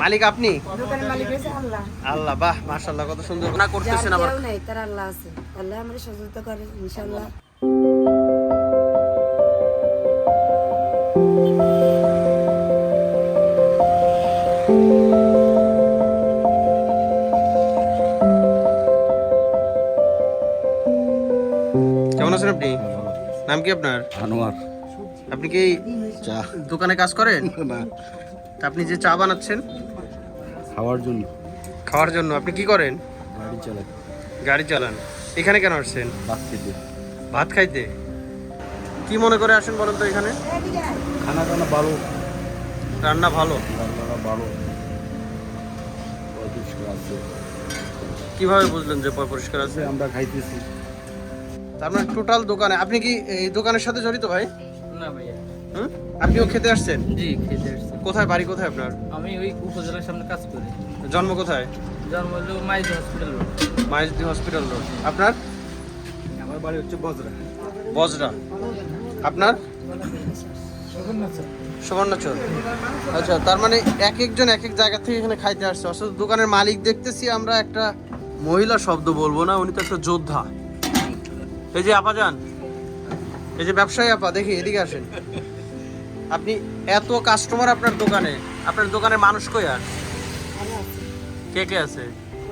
মালিক আপনি? দোকানের মালিক হয়েছে আল্লাহ। আল্লাহ বাহ মাশাআল্লাহ কত সুন্দর না করতেছেন আবার। নাই তার আল্লাহ আছে। আল্লাহ আমাদের সহযোগিতা করে ইনশাল্লাহ কেমন আছেন আপনি? নাম কি আপনার? আনোয়ার। আপনি কি চা দোকানে কাজ করেন? না। তা আপনি যে চা বানাচ্ছেন খাওয়ার জন্য। খাওয়ার জন্য। আপনি কি করেন? গাড়ি চালান গাড়ি চালান। এখানে কেন আসছেন? ভাত খেতে। ভাত খাইতে? কি মনে করে আসেন বলেন তো এখানে? খানা টানা ভালো। রান্না ভালো? রান্নাটা ভালো। পরিষ্কার আছে। কীভাবে বুঝলেন যে পরিষ্কার আছে? আমরা খাইতেছি। তার মানে টোটাল দোকানে আপনি কি এই দোকানের সাথে জড়িত ভাই? না ভাইয়া। হুম? আপনিও খেতে আসছেন? জি খেতে আসছি। কোথায় বাড়ি কোথায় আপনার? আমি ওই উপজেলার সামনে কাজ করি। জন্ম কোথায়? জন্ম হলো মাইজ hospital road. Maijdi hospital road. আপনার? আমার বাড়ি হচ্ছে বজরা। বজরা। আপনার? সুবর্ণচর আচ্ছা তার মানে এক একজন এক এক জায়গা থেকে এখানে খাইতে আসছে। অথচ দোকানের মালিক দেখতেছি আমরা একটা মহিলা শব্দ বলব না উনি তো একটা যোদ্ধা। এই যে আপা যান। এই যে ব্যবসায়ী আপা দেখি এদিকে আসেন। আপনি এত কাস্টমার আপনার দোকানে আপনার দোকানের মানুষ কই আর? কে কে আছে?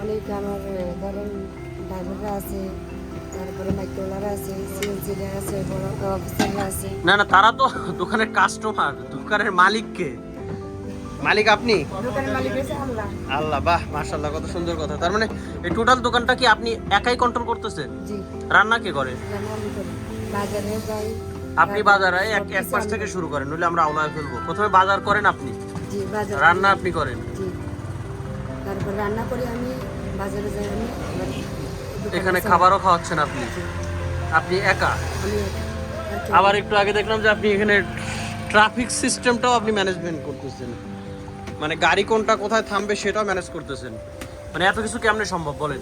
অনেক আমার ধরেন ড্রাইভাররা আছে তারপরে মাইক্রোলার আছে সিএনজিরা আছে বড় অফিসাররা আছে। না না তারা তো দোকানের কাস্টমার দোকানের মালিক কে? মালিক আপনি? দোকানের মালিক হয়েছে আল্লাহ। আল্লাহ বাহ মাশাল্লাহ কত সুন্দর কথা। তার মানে এই টোটাল দোকানটা কি আপনি একাই কন্ট্রোল করতেছেন? জি। রান্না কে করে? রান্না আমি করি। বাজারে যাই আপনি বাজারে এক এক পাশ থেকে শুরু করেন নইলে আমরা আওলায় ফেলব প্রথমে বাজার করেন আপনি। জি বাজার রান্না আপনি করেন। জি। তারপর রান্না করি আমি বাজারে যাই আমি। এখানে খাবারও খাওয়াচ্ছেন আপনি। আপনি একা? আবার একটু আগে দেখলাম যে আপনি এখানে ট্রাফিক সিস্টেমটাও আপনি ম্যানেজমেন্ট করতেছেন। মানে গাড়ি কোনটা কোথায় থামবে সেটাও ম্যানেজ করতেছেন। মানে এত কিছু কেমনে সম্ভব বলেন?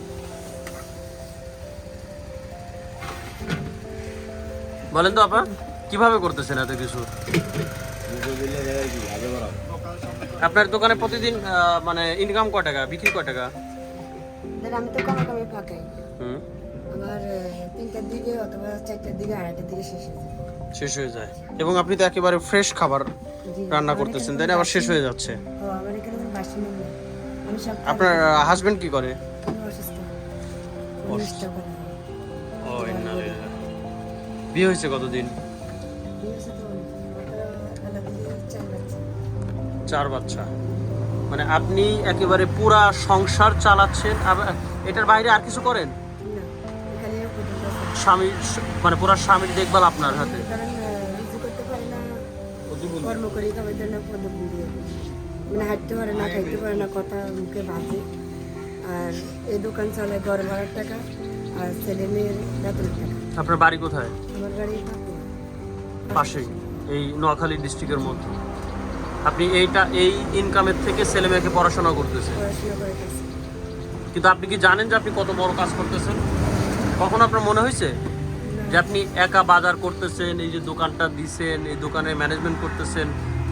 বলেন তো আপা কীভাবে করতেছেন এত কিছু? আপনার দোকানে প্রতিদিন মানে ইনকাম কয় টাকা বিক্রি কয় টাকা? আমি তো কামে কামে ফাঁকাই। হুম। আবার তিনটার দিকে অথবা চারটার দিকে আড়াইটার দিকে শেষ হয়ে যায়। শেষ হয়ে যায়। এবং আপনি তো একেবারে ফ্রেশ খাবার রান্না করতেছেন তাই না? আবার শেষ হয়ে যাচ্ছে। আমার আপনার হাজবেন্ড কি করে? অসুস্থ। বিয়ে হয়েছে কতদিন? চার বাচ্চা। মানে আপনি একেবারে পুরা সংসার চালাচ্ছেন এটার বাইরে আর কিছু করেন? না। স্বামী মানে পুরা স্বামীর দেখভাল আপনার হাতে? না কর্ম করি জন্য মানে হাঁটতে পারে না খাইতে পারে। না কথা মুখে ভাজে আর এই দোকান চলে ঘর ভাড়ার টাকা আর ছেলে মেয়ের বেতনের টাকা। আপনার বাড়ি কোথায়? আমার পাশেই এই নোয়াখালী ডিস্ট্রিক্টের মধ্যে। আপনি এইটা এই ইনকামের থেকে ছেলে মেয়েকে পড়াশোনা করতেছেন। কিন্তু আপনি কি জানেন যে আপনি কত বড় কাজ করতেছেন? কখন আপনার মনে হয়েছে? যে আপনি একা বাজার করতেছেন এই যে দোকানটা দিছেন এই দোকানে ম্যানেজমেন্ট করতেছেন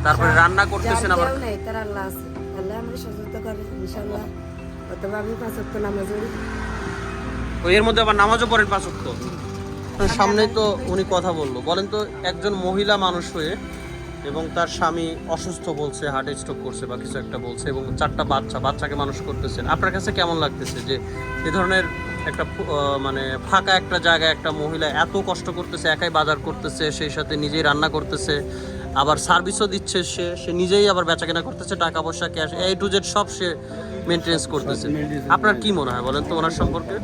তারপরে রান্না করতেছেন আবার কেউ নাই তার আল্লাহ আছে। আল্লাহ আমাদের সহযোগিতা করে ইনশাল্লাহ অথবা আমি পাঁচ নামাজ পড়ি। ওই এর মধ্যে আবার নামাজও পড়েন পাঁচ ওয়াক্ত। সামনে তো উনি কথা বলল। বলেন তো একজন মহিলা মানুষ হয়ে এবং তার স্বামী অসুস্থ বলছে হার্ট স্ট্রোক করছে বা কিছু একটা বলছে এবং চারটা বাচ্চা বাচ্চাকে মানুষ করতেছেন আপনার কাছে কেমন লাগতেছে যে এ ধরনের একটা মানে ফাঁকা একটা জায়গায় একটা মহিলা এত কষ্ট করতেছে একাই বাজার করতেছে সেই সাথে নিজেই রান্না করতেছে আবার সার্ভিসও দিচ্ছে সে সে নিজেই আবার বেচাকেনা করতেছে টাকা পয়সা ক্যাশ এই টু জেড সব সে মেনটেন্স করতেছে। আপনার কি মনে হয় বলেন তো ওনার সম্পর্কে?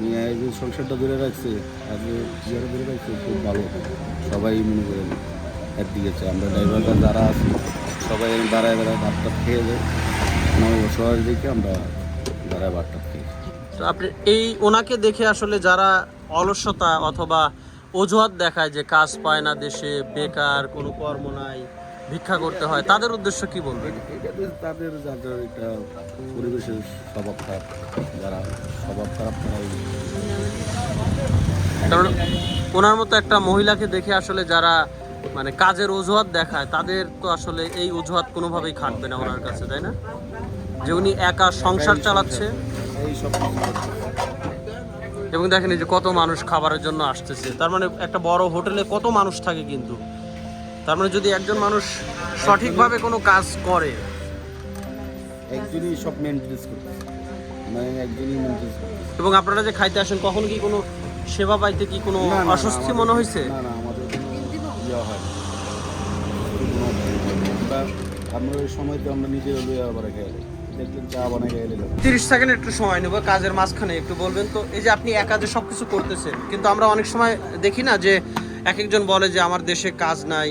এই যে সংসারটা ধরে রাখছে আর যে জিয়ারে ধরে রাখছে, খুব ভালো। সবাই মনে করেন একদিকে আমরা ড্রাইভাররা যারা আছি, সবাই দাঁড়ায় দাঁড়ায় ভাত টাত খেয়ে যায়। সবাই দেখে আমরা দাঁড়ায় ভাত টাত খেয়ে তো আপনি এই ওনাকে দেখে আসলে যারা অলসতা অথবা অজুহাত দেখায় যে কাজ পায় না দেশে, বেকার, কোনো কর্ম নাই ভিক্ষা করতে হয়। তাদের উদ্দেশ্য কি বলবেন? এটা তো তাদের যাদের একটা পরিবেশের স্বভাব খারাপ যারা স্বভাব খারাপ কারণ ওনার মতো একটা মহিলাকে দেখে আসলে যারা মানে কাজের অজুহাত দেখায় তাদের তো আসলে এই অজুহাত কোনোভাবেই খাটবে না ওনার কাছে তাই না? যে উনি একা সংসার চালাচ্ছে। এবং দেখেন এই যে কত মানুষ খাবারের জন্য আসতেছে। তার মানে একটা বড় হোটেলে কত মানুষ থাকে কিন্তু? তার মানে যদি একজন মানুষ সঠিকভাবে কোনো কাজ করে। একজনই সব মেনটেন্স করতেছে। মানে একজনই মেনটেন্স করতেছে। এবং আপনারা যে খাইতে আসেন কখন কি কোনো সেবা পাইতে কি কোনো অস্বস্তি মনে হয়েছে? না না আমাদের ইয়ে হয়। আমরা ওই সময়তে আমরা নিজের লইয়া আবার নিলাম তিরিশ সেকেন্ড একটু সময় নেব কাজের মাঝখানে একটু বলবেন তো। এই যে আপনি একা যে সব কিছু করতেছেন কিন্তু আমরা অনেক সময় দেখি না যে এক একজন বলে যে আমার দেশে কাজ নাই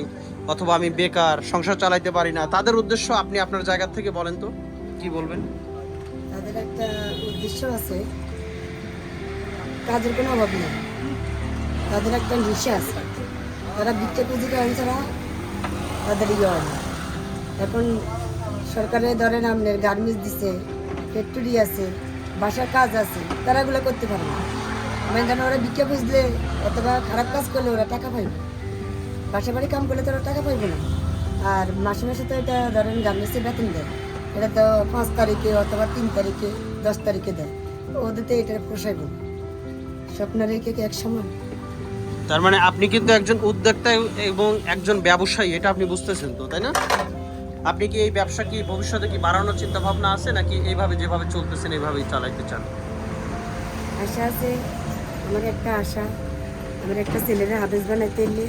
অথবা আমি বেকার, সংসার চালাইতে পারি না, তাদের উদ্দেশ্য আপনি আপনার জায়গা থেকে বলেন তো, কি বলবেন? তাদের একটা উদ্দেশ্য আছে। কাজের কোনো অভাব নেই। তাদের একটা নিশা আছে। তারা বিচ্ছে পুঁজি করেন ছাড়া তাদের ইয়ে হয় না। এখন সরকারের ধরেন আপনার গার্মেন্টস দিছে, ফ্যাক্টরি আছে, বাসার কাজ আছে, তারা এগুলো করতে পারে না। মানে ওরা বিক্ষা বুঝলে অথবা খারাপ কাজ করলে ওরা টাকা পাইবে বাসা বাড়ি কাম করলে তো ওরা টাকা পাইবে না। আর মাসে মাসে তো এটা ধরেন গার্মেন্টসে বেতন দেয়। এটা তো পাঁচ তারিখে অথবা তিন তারিখে দশ তারিখে দেয়। ওদের তো এটা পোষাইব। না স্বপ্ন রেখে কি এক সমান। তার মানে আপনি কিন্তু একজন উদ্যোক্তা এবং একজন ব্যবসায়ী এটা আপনি বুঝতেছেন তো তাই না? আপনি কি এই ব্যবসা কি ভবিষ্যতে কি বাড়ানোর চিন্তা ভাবনা আছে নাকি এইভাবে যেভাবে চলতেছেন এইভাবেই চালাইতে চান? আশা আছে আমার একটা আশা। আমার একটা ছেলেরা হাফেজ বানাইতে এলে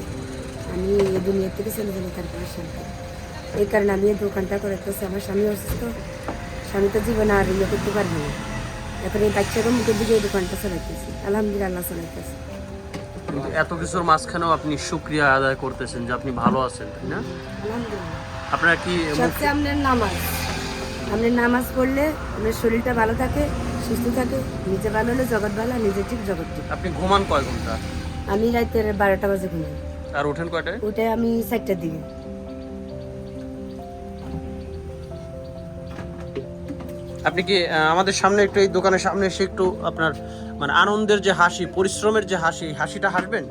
আমি এই দুনিয়া থেকে চলে যাব তারপরে শান্তি এই কারণে আমি এই দোকানটা করাতেছি আমার স্বামী অসুস্থ। স্বামী তো জীবনে আর ইয়ে করতে পারবে না। এখন এই বাচ্চাকে মুখের দিকে এই দোকানটা চালাইতেছি। আলহামদুলিল্লাহ চালাইতেছি। এত কিছুর মাঝখানেও আপনি সুক্রিয়া আদায় করতেছেন যে আপনি ভালো আছেন তাই না? আপনার কি সবচেয়ে আপনার নামাজ। আপনার নামাজ পড়লে আপনার শরীরটা ভালো থাকে সুস্থ থাকে নিজে ভালো হলে জগৎ ভালো নিজে ঠিক জগৎ ঠিক। আপনি ঘুমান কয় ঘণ্টা? আমি রাতের বারোটা বাজে ঘুমাই। আর ওঠেন কয়টায়? ওটা আমি চারটার দিকে। আপনি কি আমাদের সামনে একটু এই দোকানের সামনে এসে একটু আপনার মানে আনন্দের যে হাসি পরিশ্রমের যে হাসি হাসিটা হাসবেন?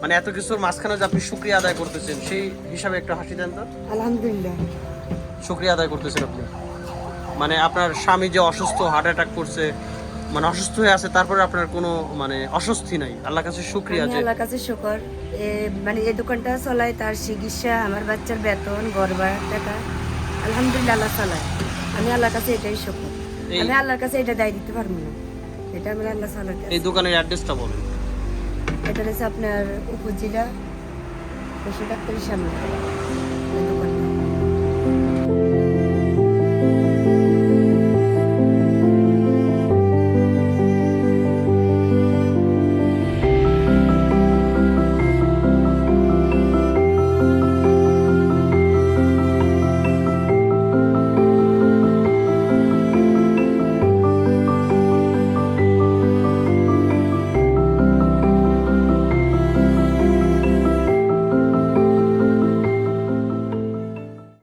মানে এত কিছুর মাঝখানে যে আপনি শুক্রিয়া আদায় করতেছেন সেই হিসাবে একটু হাসি দেন তো? আলহামদুলিল্লাহ। শুক্রিয়া আদায় করতেছেন আপনি। মানে আপনার স্বামী যে অসুস্থ হার্ট অ্যাটাক করছে মানে অসুস্থ হয়ে আছে তারপরে আপনার কোনো মানে অস্বস্তি নাই? আল্লাহর কাছে শুক্রিয়া যে আল্লাহর কাছে শুকর। এ মানে এই দোকানটা চলাই তার চিকিৎসা আমার বাচ্চার বেতন ঘর ভাড়ার টাকা। আলহামদুলিল্লাহ আল্লাহ চালায়। আমি আল্লাহর কাছে এটাই শুকর। আমি আল্লাহর কাছে এটা দায় দিতে পারব না। এটা আমি আল্লাহ চালার এই দোকানের অ্যাড্রেসটা বলেন। এটা হচ্ছে আপনার উপজেলা পশু ডাক্তারের সামনে।